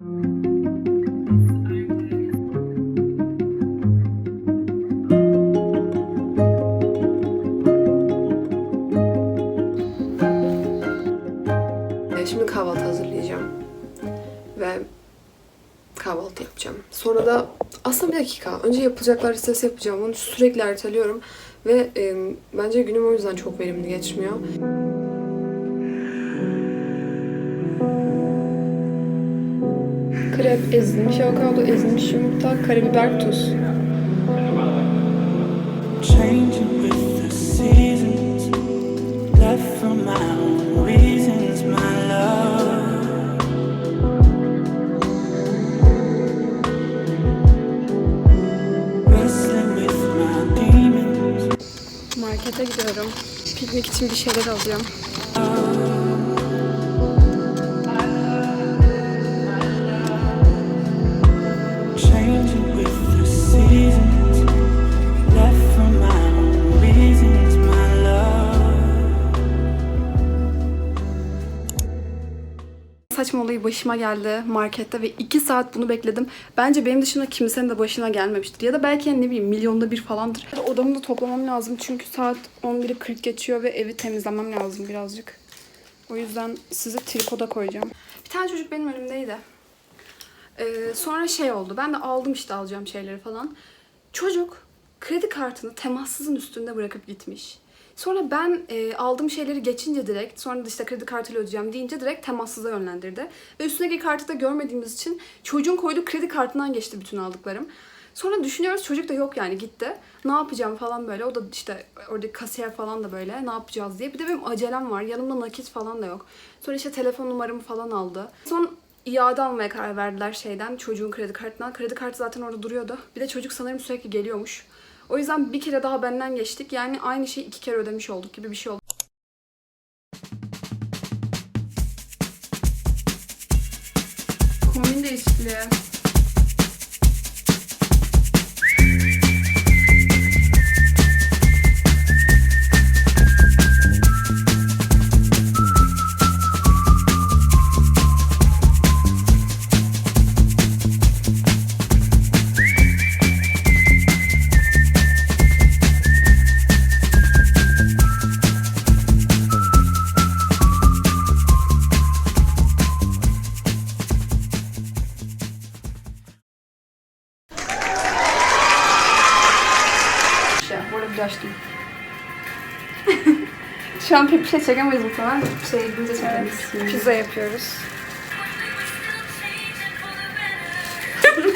Şimdi kahvaltı hazırlayacağım. Ve kahvaltı yapacağım. Sonra da aslında bir dakika. Önce yapılacaklar listesi yapacağım. Onu sürekli erteliyorum. Ve e, bence günüm o yüzden çok verimli geçmiyor. Krep, ezilmiş avokado, ezilmiş yumurta, karabiber, tuz. Markete gidiyorum. Piknik için bir şeyler alacağım. Saçma olayı başıma geldi markette ve 2 saat bunu bekledim. Bence benim dışında kimsenin de başına gelmemiştir. Ya da belki yani ne bileyim milyonda bir falandır. Odamı da toplamam lazım çünkü saat 11'i 40 geçiyor ve evi temizlemem lazım birazcık. O yüzden sizi trikoda koyacağım. Bir tane çocuk benim önümdeydi. Ee, sonra şey oldu. Ben de aldım işte alacağım şeyleri falan. Çocuk kredi kartını temassızın üstünde bırakıp gitmiş. Sonra ben e, aldığım şeyleri geçince direkt, sonra da işte kredi kartıyla ödeyeceğim deyince direkt temassıza yönlendirdi. Ve üstündeki kartı da görmediğimiz için çocuğun koyduğu kredi kartından geçti bütün aldıklarım. Sonra düşünüyoruz çocuk da yok yani gitti. Ne yapacağım falan böyle. O da işte oradaki kasiyer falan da böyle ne yapacağız diye. Bir de benim acelem var. Yanımda nakit falan da yok. Sonra işte telefon numaramı falan aldı. Son iade almaya karar verdiler şeyden çocuğun kredi kartından. Kredi kartı zaten orada duruyordu. Bir de çocuk sanırım sürekli geliyormuş. O yüzden bir kere daha benden geçtik. Yani aynı şeyi iki kere ödemiş olduk gibi bir şey oldu. Kombin değişikliği. Açtım. Şu an pek bir şey çekemeyiz muhtemelen. Şey gidince çekeriz. Pizza yapıyoruz. Bir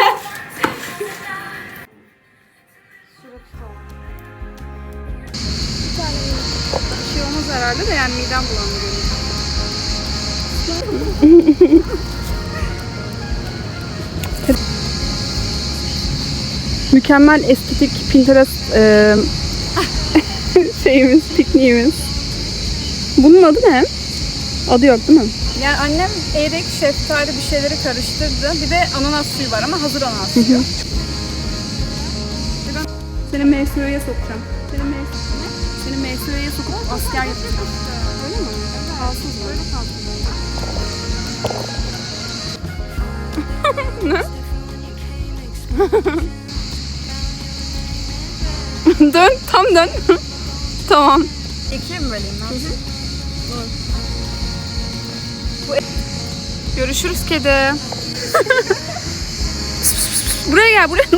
şey olmaz herhalde de yani midem bulandırıyor. Mükemmel estetik Pinterest e, şeyimiz, pikniğimiz. Bunun adı ne? Adı yok değil mi? Yani annem erik, şeftali bir şeyleri karıştırdı. Bir de ananas suyu var ama hazır ananas suyu. Seni MSU'ya sokacağım. Seni MSU'ya Seni MSU'ya sokup asker yapacağım. Öyle mi? Kalsın böyle kalsın. ne? dön, tam dön. tamam. İkiye mi böleyim ben? Görüşürüz kedi. buraya gel buraya.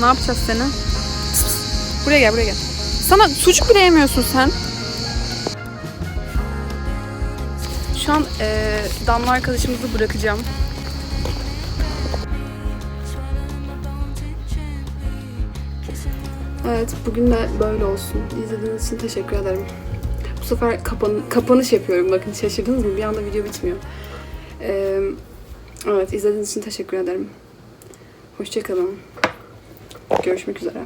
Ne yapacağız seni? Buraya gel buraya gel. Sana sucuk bile yemiyorsun sen. Şu an eee Damla arkadaşımızı bırakacağım. Evet, bugün de böyle olsun. İzlediğiniz için teşekkür ederim. Bu sefer kapan kapanış yapıyorum. Bakın şaşırdınız mı? Bir anda video bitmiyor. Ee, evet, izlediğiniz için teşekkür ederim. Hoşçakalın. Görüşmek üzere.